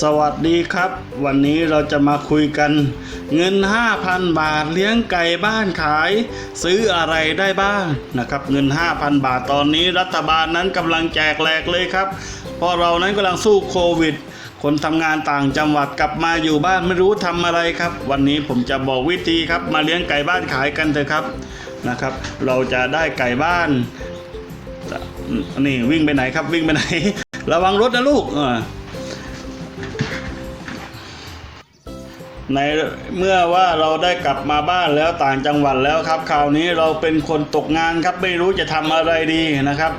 สวัสดีครับ วันนี้เราจะมาคุยกัน เงิน 5,000 บาทเลี้ยงไก่บ้านขาย ซื้ออะไรได้บ้างนะครับ เงิน 5,000 บาทตอนนี้รัฐบาลนั้นกำลังแจกแหลกเลยครับ เพราะเรานั้นกำลังสู้โควิด คนทำงานต่างจังหวัดกลับมาอยู่บ้านไม่รู้ทำอะไรครับ วันนี้ผมจะบอกวิธีครับ มาเลี้ยงไก่บ้านขายกันเถอะครับนะครับ เราจะได้ไก่บ้านนี่วิ่งไปไหนครับวิ่งไปไหน ระวังรถนะลูกเออ ในเมื่อว่าเราได้กลับมาบ้านแล้วต่างจังหวัดแล้วครับคราวนี้เราเป็นคนตกงานครับไม่รู้จะทำอะไรดีนะครับ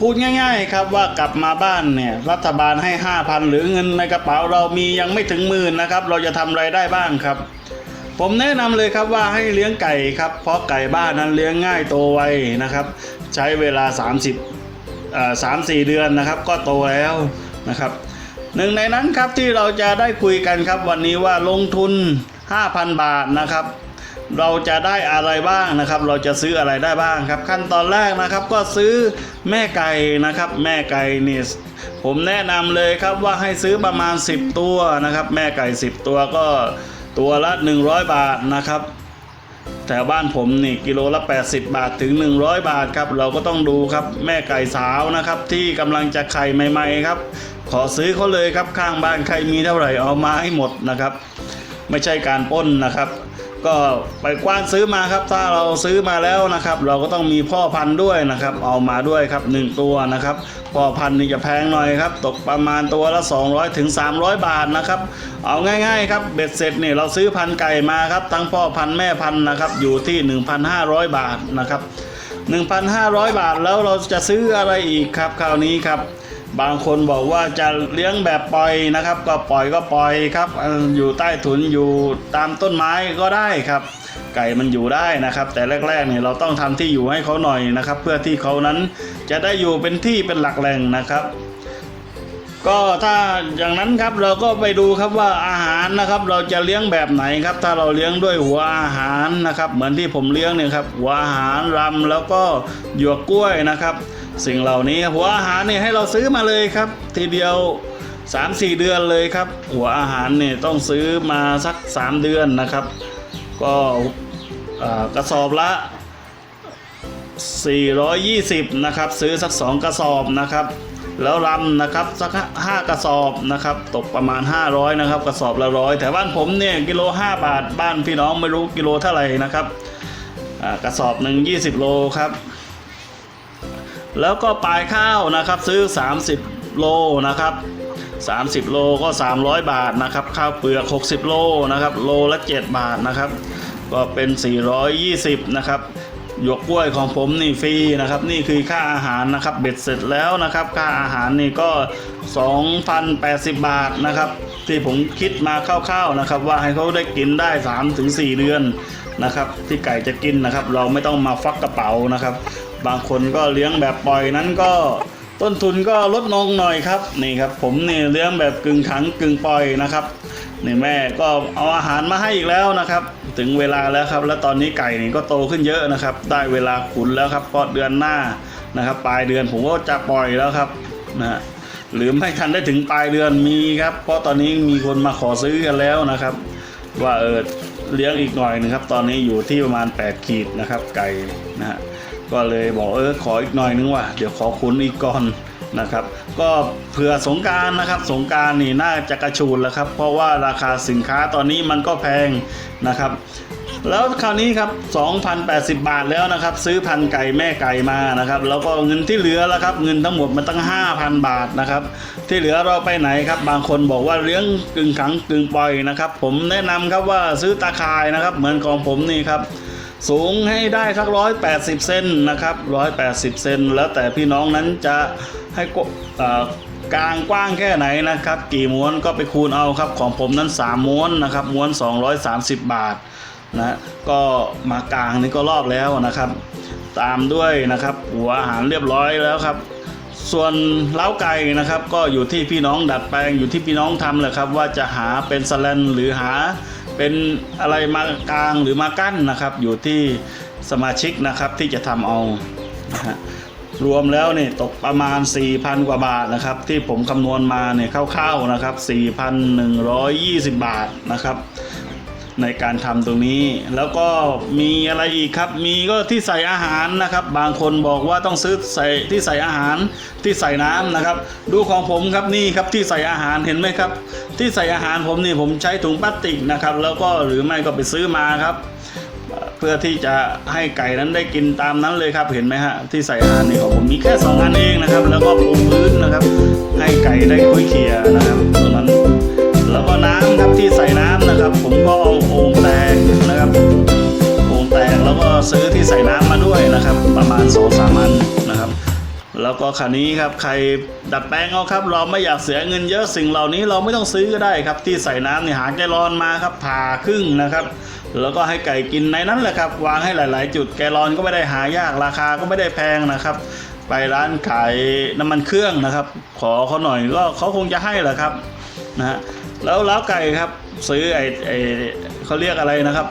พูดง่ายๆครับว่ากลับมาบ้านเนี่ยรัฐบาลให้ห้าพันหรือเงินในกระเป๋าเรามียังไม่ถึงหมื่นนะครับ เราจะทำอะไรได้บ้างครับ ผมแนะนำเลยครับว่าให้เลี้ยงไก่ครับ เพราะไก่บ้านนั้นเลี้ยงง่ายโตไวนะครับ ใช้เวลา 30อ่าสามสี่เดือนนะครับ ก็โตแล้วนะครับ หนึ่งในนั้นครับที่เราจะได้คุยกันครับวันนี้ว่าลงทุน 5,000 บาทนะครับ เราจะได้อะไรบ้างนะครับ เราจะซื้ออะไรได้บ้างครับ ขั้นตอนแรกนะครับก็ซื้อแม่ไก่นะครับ แม่ไก่นี่ผมแนะนำเลยครับว่าให้ซื้อประมาณ 10 ตัวนะครับ แม่ไก่ 10 ตัวก็ตัวละ 100 บาทนะครับแถวบ้านผมนี่กิโลละ 80 บาทถึง 100 บาทครับ เราก็ต้องดูครับแม่ไก่สาวนะครับ ที่กำลังจะไข่ใหม่ ๆ ครับ อซื้อเขาเลยครับข้างบ้านใครมีเท่าไหร่เอามาให้หมดนะครับ ไม่ใช่การป้นนะครับ ก็ไปกว้านซื้อมาครับ ถ้าเราซื้อมาแล้วนะครับ เราก็ต้องมีพ่อพันธุ์ด้วยนะครับ เอามาด้วยครับหนึ่งตัวนะครับ พ่อพันธุ์นี่จะแพงหน่อยครับ ตกประมาณตัวละ 200ถึง300 บาทนะครับ เอาง่ายๆครับเบ็ดเสร็จเนี่ยเราซื้อพันธุ์ไก่มาครับทั้งพ่อพันธุ์แม่พันธุ์นะครับอยู่ที่ 1,500 บาทนะครับ1,500 บาทแล้วเราจะซื้ออะไรอีกครับคราวนี้ครับ บางคนบอกว่าจะเลี้ยงแบบปล่อยนะครับ ก็ปล่อยก็ปล่อยครับ อยู่ใต้ถุนอยู่ตามต้นไม้ก็ได้ครับ ไก่มันอยู่ได้นะครับ แต่แรกๆเนี่ยเราต้องทำที่อยู่ให้เขาหน่อยนะครับ เพื่อที่เขานั้นจะได้อยู่เป็นที่เป็นหลักแหล่งนะครับก็ถ้าอย่างนั้นครับเราก็ไปดูครับว่าอาหารนะครับ เราจะเลี้ยงแบบไหนครับ ถ้าเราเลี้ยงด้วยหัวอาหารนะครับ เหมือนที่ผมเลี้ยงเนี่ยครับหัวอาหารรำแล้วก็หยวกกล้วยนะครับ สิ่งเหล่านี้หัวอาหารเนี่ยให้เราซื้อมาเลยครับ ทีเดียว 3-4 เดือนเลยครับ หัวอาหารเนี่ยต้องซื้อมาสัก 3 เดือนนะครับ ก็กระสอบละ 420 นะครับ ซื้อสัก 2 กระสอบนะครับแล้วรำนะครับสัก5กระสอบนะครับตกประมาณ 500นะครับกระสอบละร้อยแต่บ้านผมเนี่ยกิโล 5 บาทบ้านพี่น้องไม่รู้กิโลเท่าไหร่นะครับกระสอบหนึ่ง20 โลครับ แล้วก็ปลายข้าวนะครับซื้อ 30 โลนะครับ 30 โลก็ 300 บาทนะครับข้าวเปลือก 60 โลนะครับโลละ 7 บาทนะครับ ก็เป็น 420 นะครับหยวกกล้วยของผมนี่ฟรีนะครับ นี่คือค่าอาหารนะครับเบ็ดเสร็จแล้วนะครับ ค่าอาหารนี่ก็ 2,080 บาทนะครับ ที่ผมคิดมาคร่าวๆนะครับ ว่าให้เขาได้กินได้ 3-4 เดือนนะครับ ที่ไก่จะกินนะครับ เราไม่ต้องมาฟักกระเป๋านะครับ บางคนก็เลี้ยงแบบปล่อยนั้นก็ต้นทุนก็ลดลงหน่อยครับนี่ครับ ผมนี่เลี้ยงแบบกึ่งขังกึ่งปล่อยนะครับนี่แม่ก็เอาอาหารมาให้อีกแล้วนะครับ ถึงเวลาแล้วครับ แล้วตอนนี้ไก่นี่ก็โตขึ้นเยอะนะครับ ได้เวลาขุนแล้วครับเพราะเดือนหน้านะครับ ปลายเดือนผมก็จะปล่อยแล้วครับนะหรือไม่ทันได้ถึงปลายเดือนมีครับ เพราะตอนนี้มีคนมาขอซื้อกันแล้วนะครับ ว่าเออเลี้ยงอีกหน่อยหนึงครับ ตอนนี้อยู่ที่ประมาณ 8 ขีดนะครับ ไก่นะฮะ ก็เลยบอกเออขออีกหน่อยนึงว่ะเดี๋ยวขอคุ้นอีกก่อนนะครับ ก็เผื่อสงการนะครับ สงการนี่น่าจะกระชูนแล้วครับ เพราะว่าราคาสินค้าตอนนี้มันก็แพงนะครับ แล้วคราวนี้ครับ 2,080 บาทแล้วนะครับ ซื้อพันไก่แม่ไก่มานะครับ แล้วก็เงินที่เหลือแล้วครับ เงินทั้งหมดมันตั้ง 5,000 บาทนะครับ ที่เหลือเราไปไหนครับ บางคนบอกว่าเลี้ยงกึ่งขังกึ่งปล่อยนะครับ ผมแนะนำครับว่าซื้อตาคายนะครับ เหมือนของผมนี่ครับ สูงให้ได้สักร้อยแปดสิบเซนนะครับร้อยแปดสิบเซนแล้วแต่พี่น้องนั้นจะให้กเอ่อกลางกว้างแค่ไหนนะครับ กี่ม้วนก็ไปคูณเอาครับ ของผมนั้น 3 ม้วนนะครับม้วน 230 บาทนะก็มากลางนี่ก็รอบแล้วนะครับ ตามด้วยนะครับหัวอาหารเรียบร้อยแล้วครับ ส่วนเล้าไก่นะครับ ก็อยู่ที่พี่น้องดัดแปลงอยู่ที่พี่น้องทำแหละครับ ว่าจะหาเป็นสแลนหรือหา เป็นอะไรมากลางหรือมากั้นนะครับ อยู่ที่สมาชิกนะครับที่จะทำเอานะฮะรวมแล้วเนี่ยตกประมาณ 4,000 กว่าบาทนะครับ ที่ผมคำนวณมาเนี่ยคร่าวๆนะครับ 4,120 บาทนะครับ ในการทำตรงนี้ แล้วก็มีอะไรอีกครับ มีก็ที่ใส่อาหารนะครับ บางคนบอกว่าต้องซื้อใส่ที่ใส่อาหารที่ใส่น้ำนะครับ ดูของผมครับนี่ครับที่ใส่อาหารเห็นไหมครับ ที่ใส่อาหารผมนี่ผมใช้ถุงพลาสติกนะครับ แล้วก็หรือไม่ก็ไปซื้อมาครับเพื่อที่จะให้ไก่นั้นได้กินตามนั้นเลยครับเห็นไหมฮะที่ใส่อาหารนี่ของผมมีแค่สองอันเองนะครับ แล้วก็ปูพื้นนะครับ ให้ไก่ได้คุยเคียนะครับตรงนั้น แล้วก็น้ำครับที่ใส่น้ำนะครับ ผมก็เอาโอ่งแตกนะครับโอ่งแตกแล้วก็ซื้อที่ใส่น้ำมาด้วยนะครับ ประมาณสองสามอันนะครับ แล้วก็คันนี้ครับใครดัดแปลงเอาครับ เราไม่อยากเสียเงินเยอะสิ่งเหล่านี้เราไม่ต้องซื้อก็ได้ครับ ที่ใส่น้ำเนี่ยหาแกลอนมาครับผ่าครึ่งนะครับแล้วก็ให้ไก่กินในนั้นแหละครับ วางให้หลาย ๆ จุดแกลอนก็ไม่ได้หายากราคาก็ไม่ได้แพงนะครับ ไปร้านขายน้ำมันเครื่องนะครับ ขอเขาหน่อยก็เขาคงจะให้แหละครับนะฮะ แล้วล้าวไก่ครับ ซื้อไอ้ไอ้เขาเรียกอะไรนะครับ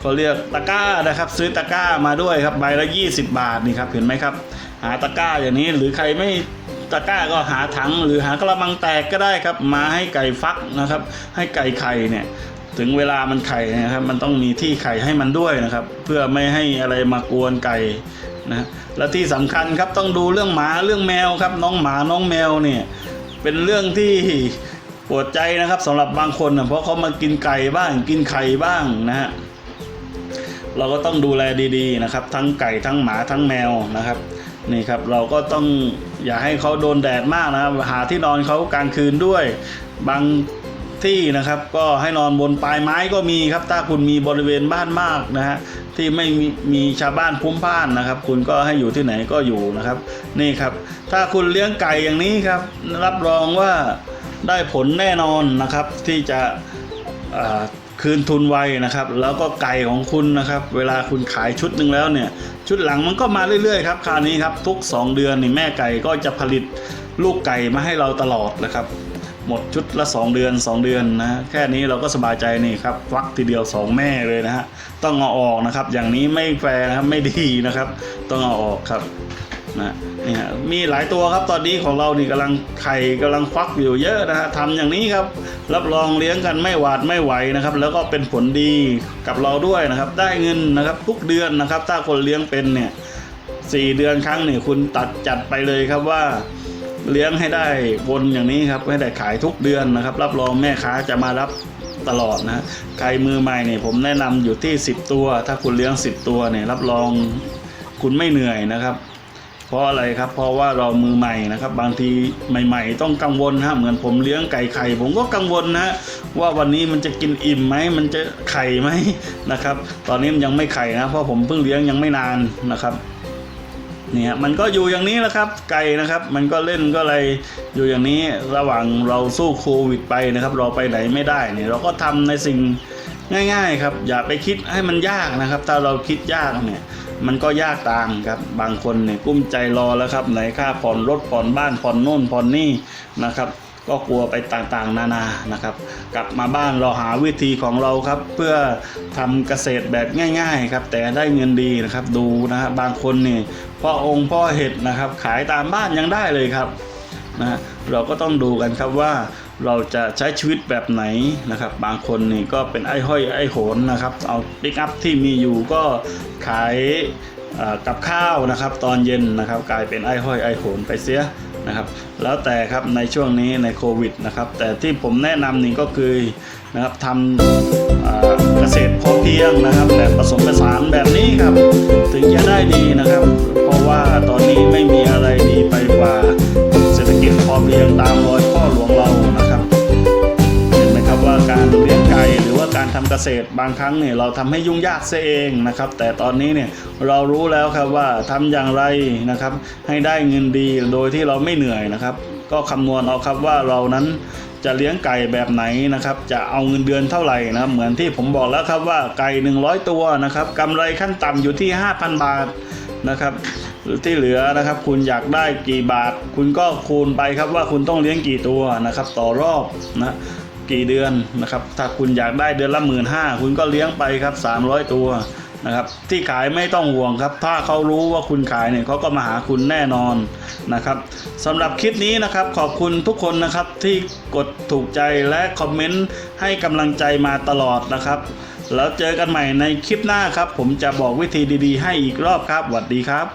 เขาเรียกตะก้านะครับ ซื้อตะก้ามาด้วยครับใบละ 20 บาทนี่ครับเห็นไหมครับ หาตะก้าอย่างนี้หรือใครไม่ตะก้าก็หาถังหรือหากระมังแตกก็ได้ครับ มาให้ไก่ฟักนะครับ ให้ไก่ไข่เนี่ยถึงเวลามันไข่นะครับ มันต้องมีที่ไข่ให้มันด้วยนะครับ เพื่อไม่ให้อะไรมากวนไก่นะและที่สำคัญครับต้องดูเรื่องหมาเรื่องแมวครับ น้องหมาน้องแมวเนี่ยเป็นเรื่องที่ ปวดใจนะครับสำหรับบางคนนะเพราะเขามากินไก่บ้างกินไข่บ้างนะฮะเราก็ต้องดูแลดีๆนะครับ ทั้งไก่ทั้งหมาทั้งแมวนะครับนี่ครับเราก็ต้องอย่าให้เขาโดนแดดมากนะครับหาที่นอนเขากลางคืนด้วย บาง ที่นะครับก็ให้นอนบนปลายไม้ก็มีครับ ถ้าคุณมีบริเวณบ้านมากนะฮะที่ไม่มีมีชาวบ้านพุ่มพ่านนะครับ คุณก็ให้อยู่ที่ไหนก็อยู่นะครับ นี่ครับ ถ้าคุณเลี้ยงไก่อย่างนี้ครับ รับรองว่าได้ผลแน่นอนนะครับ ที่จะคืนทุนไวนะครับ แล้วก็ไก่ของคุณนะครับ เวลาคุณขายชุดหนึ่งแล้วเนี่ย ชุดหลังมันก็มาเรื่อยๆครับคราวนี้ครับทุก 2 เดือนนี่แม่ไก่ก็จะผลิตลูกไก่มาให้เราตลอดนะครับ หมดชุดละ 2 เดือน 2 เดือนนะแค่นี้เราก็สบายใจนี่ครับฟักทีเดียว 2 แม่เลยนะฮะต้องเอาออกนะครับ อย่างนี้ไม่แฟร์นะครับไม่ดีนะครับ ต้องเอาออกครับนะนี่ฮะมีหลายตัวครับตอนนี้ของเรานี่กำลังไข่กำลังฟักอยู่เยอะนะฮะทำอย่างนี้ครับ รับรองเลี้ยงกันไม่หวาดไม่ไหวนะครับ แล้วก็เป็นผลดีกับเราด้วยนะครับ ได้เงินนะครับทุกเดือนนะครับ ถ้าคนเลี้ยงเป็นเนี่ยสี่เดือนครั้งเนี่ยคุณตัดจัดไปเลยครับว่า เลี้ยงให้ได้วนอย่างนี้ครับให้ได้ขายทุกเดือนนะครับ รับรองแม่ค้าจะมารับตลอดนะใครมือใหม่เนี่ยผมแนะนำอยู่ที่ 10 ตัว ถ้าคุณเลี้ยง 10 ตัวเนี่ยรับรองคุณไม่เหนื่อยนะครับ เพราะอะไรครับ เพราะว่าเรามือใหม่นะครับ บางทีใหม่ ๆ ต้องกังวลฮะเหมือนผมเลี้ยงไก่ไข่ ผมก็กังวลนะว่าวันนี้มันจะกินอิ่มไหมมันจะไข่ไหมนะครับ ตอนนี้มันยังไม่ไข่นะเพราะผมเพิ่งเลี้ยงยังไม่นานนะครับ เนี่ยมันก็อยู่อย่างนี้แหละครับไก่นะครับ มันก็เล่นก็อะไรอยู่อย่างนี้ระหว่างเราสู้โควิดไปนะครับ เราไปไหนไม่ได้เนี่ยเราก็ทำในสิ่งง่ายๆครับ อย่าไปคิดให้มันยากนะครับ ถ้าเราคิดยากเนี่ยมันก็ยากตามครับบางคนเนี่ยกุ้มใจรอแล้วครับไหนค่าผ่อนรถผ่อนบ้านผ่อนโน่นผ่อนนี่นะครับ ก็กลัวไปต่างๆ นานานะครับ กลับมาบ้านเราหาวิธีของเราครับ เพื่อทำเกษตรแบบง่าย ๆ ครับ แต่ได้เงินดีนะครับดูนะฮะบางคนนี่พ่อองค์พ่อเห็ดนะครับ ขายตามบ้านยังได้เลยครับนะเราก็ต้องดูกันครับว่าเราจะใช้ชีวิตแบบไหนนะครับ บางคนนี่ก็เป็นไอ้ห้อยไอ้โหนนะครับ เอาปิกอัพที่มีอยู่ก็ขายกับข้าวนะครับ ตอนเย็นนะครับ กลายเป็นไอ้ห้อยไอ้โหนไปเสีย นะครับ แล้วแต่ครับในช่วงนี้ในโควิดนะครับ แต่ที่ผมแนะนำนี่ก็คือนะครับทำเอ่อเกษตรพอเพียงนะครับ แบบผสมผสานแบบนี้ครับ ถึงจะได้ดีนะครับ เพราะว่าตอนนี้ไม่มีอะไรดีไปกว่าเศรษฐกิจพอเพียงตามรอยพ่อหลวงเรา รือว่าการทำเกษตรบางครั้งเนี่ยเราทำให้ยุ่งยากเสียเองนะครับ แต่ตอนนี้เนี่ยเรารู้แล้วครับว่าทำอย่างไรนะครับ ให้ได้เงินดีโดยที่เราไม่เหนื่อยนะครับ ก็คำนวณเอาครับว่าเรานั้นจะเลี้ยงไก่แบบไหนนะครับ จะเอาเงินเดือนเท่าไหร่นะครับ เหมือนที่ผมบอกแล้วครับว่าไก่ 100 ตัวนะครับกำไรขั้นต่ำอยู่ที่ 5,000 บาทนะครับหรือที่เหลือนะครับ คุณอยากได้กี่บาท คุณก็คูณไปครับว่าคุณต้องเลี้ยงกี่ตัวนะครับ ต่อรอบนะ กี่เดือนนะครับ ถ้าคุณอยากได้เดือนละหมื่นห้าคุณก็เลี้ยงไปครับ 300 ตัวนะครับ ที่ขายไม่ต้องห่วงครับ ถ้าเขารู้ว่าคุณขายเนี่ยเขาก็มาหาคุณแน่นอนนะครับสำหรับคลิปนี้นะครับขอบคุณทุกคนนะครับที่กดถูกใจและคอมเมนต์ให้กำลังใจมาตลอดนะครับ แล้วเจอกันใหม่ในคลิปหน้าครับ ผมจะบอกวิธีดีๆ ให้อีกรอบครับสวัสดีครับ